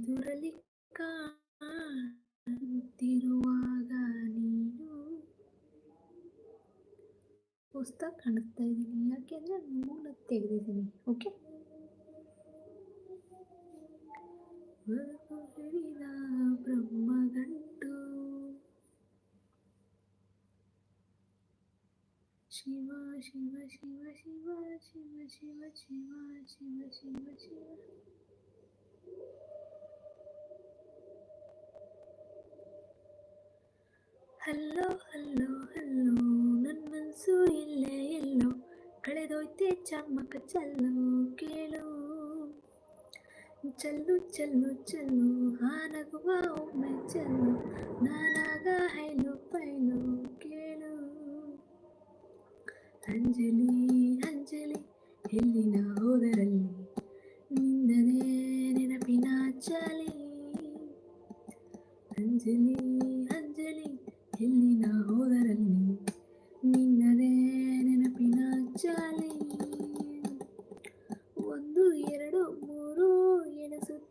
ಎದುರಲ್ಲಿ ಕಾಣ್ತಿರುವಾಗ ನೀನು. ಪುಸ್ತಕ ಕಾಣಿಸ್ತಾ ಇದ್ದೀನಿ ಯಾಕೆ ಅಂದರೆ ಮೂಲ ತೆಗೆದಿದ್ದೀನಿ. ಓಕೆ ಹೇಳಿದ Brahmagantu. Shiva Shiva Shiva Shiva Shiva Shiva Shiva Shiva Shiva hello hello hello ನನ್ನ ಮನಸ್ಸು ಇಲ್ಲೇ ಎಲ್ಲೋ ಕಳೆದೋಯ್ತೆ ಚಮ್ಮಕ ಚಲ್ಲು ಕೇಳು ಚಲ್ಲು ಚಲ್ಲು ಚಲ್ಲು ಹಾನಗುವ ಒಮ್ಮೆ ಚಲ್ಲು ನಾನಾಗ ಹೈಲು ಪೈಲು ಕೇಳು ಅಂಜಲಿ ಅಂಜಲಿ ಎಲ್ಲಿನ ಹೋದರಲ್ಲಿ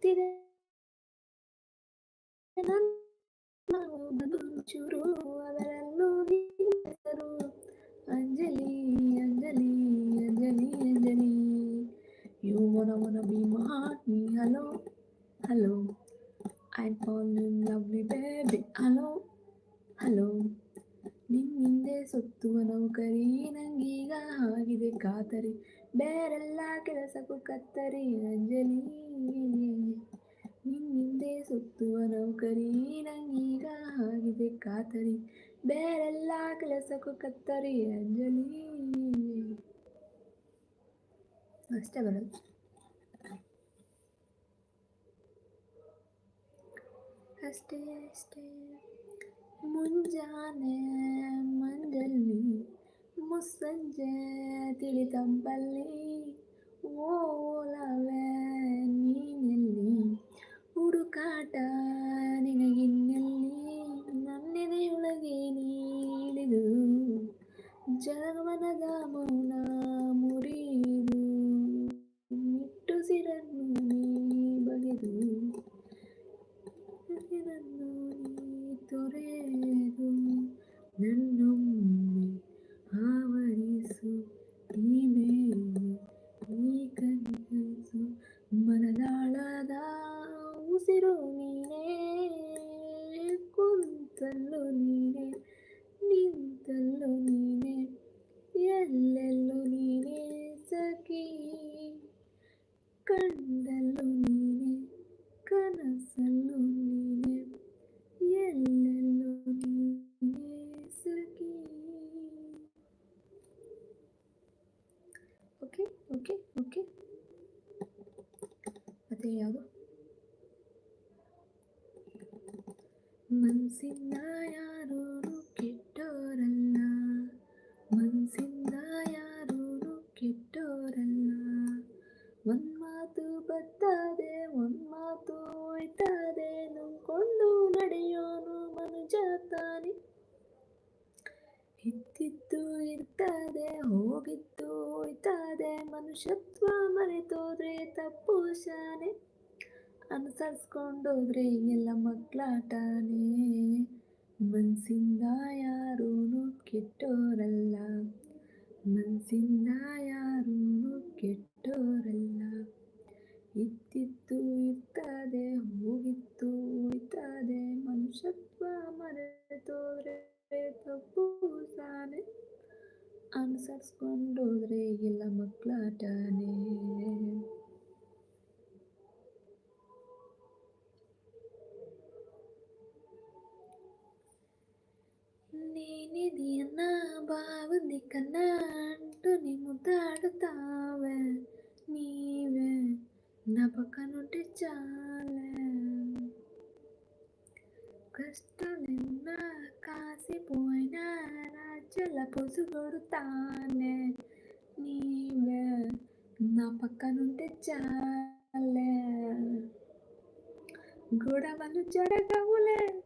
ಗೊತ್ತಿದೆ. ಚೂರು ಅದರಲ್ಲೂ ಹೆಸರು ಅಂಜಲಿ ಅಂಜಲಿ ಅಂಜಲಿ ಅಂಜಲಿ, ಯು ವನ ವನ B mart hello hello I fall in love lovely baby hello hello ನಿನ್ನಿಂದೆ ಸುತ್ತುವ ನೌಕರಿ ನಂಗೀಗ ಆಗಿದೆ, ಕಾತರಿ ಬೇರೆಲ್ಲ ಕೆಲಸಕ್ಕೂ ಕತ್ತರಿ, ಅಂಜಲಿ. ನಿನ್ನಿಂದೆ ಸುತ್ತುವ ನೌಕರಿ ನಂಗೀಗ ಆಗಿದೆ ಕಾತರಿ ಬೇರೆಲ್ಲ ಕೆಲಸಕ್ಕೂ ಕತ್ತರಿ, ಅಂಜಲಿ. ಅಷ್ಟೇ ಬರೋದು ಅಷ್ಟೇ ಅಷ್ಟೇ. ಮುಂಜಾನೆ ಮಂಜಲ್ಲಿ ಮುಸ್ಸಂಜೆ ತಿಳಿತಂಪಲ್ಲಿ ಓಲವೇ ನೀನೆಲ್ಲಿ ಹುಡುಕಾಟ ಓಕೆ ಓಕೆ. ಮತ್ತೆ ಯಾವುದು? ಮನಸ್ಸಿಂದ ಯಾರು ಕೆಟ್ಟೋರಲ್ಲ ಮನಸ್ಸಿಂದ ಯಾರು ಕೆಟ್ಟೋರಲ್ಲ ಒಂದ್ ಮಾತು ಬರ್ತದೆ ಇದ್ದಿದ್ದು ಇರ್ತದೆ ಹೋಗಿದ್ದು ಹೋಯ್ತದೆ ಮನುಷ್ಯತ್ವ ಮರೆತೋದ್ರೆ ತಪ್ಪು ಶಾನೆ. ಅನುಸರಿಸ್ಕೊಂಡೋದ್ರೆ ಎಲ್ಲ ಮಕ್ಕಳಾಟನೇ ಮನಸ್ಸಿಂದ ಯಾರೂ ಕೆಟ್ಟೋರಲ್ಲ. ಮನಸ್ಸಿಂದ ಯಾರೂ ಕೆಟ್ಟೋರಲ್ಲ. ಇದ್ದಿದ್ದು ಇರ್ತದೆ ಹೋಗಿದ್ದು ಹೋಯ್ತದೆ ಮನುಷ್ಯತ್ವ ಮರೆತೋದ್ರೆ ಪೂಸಾನೆ ಅನುಸರಿಸ್ಕೊಂಡೋದ್ರೆ ಎಲ್ಲ ಮಕ್ಕಳಾಟನೇ నేనిది అన్నా బాగుంది కన్నా అంటూ నీ ముద్దాడుతావే నీవే నా పక్కనుంటే చాలే. కష్టాలున్నా కాసిపోయినా రాజ్యాల పొసు కొడుతానే. నీవే నా పక్కనుంటే చాలే. గొడవలు జరగవులే.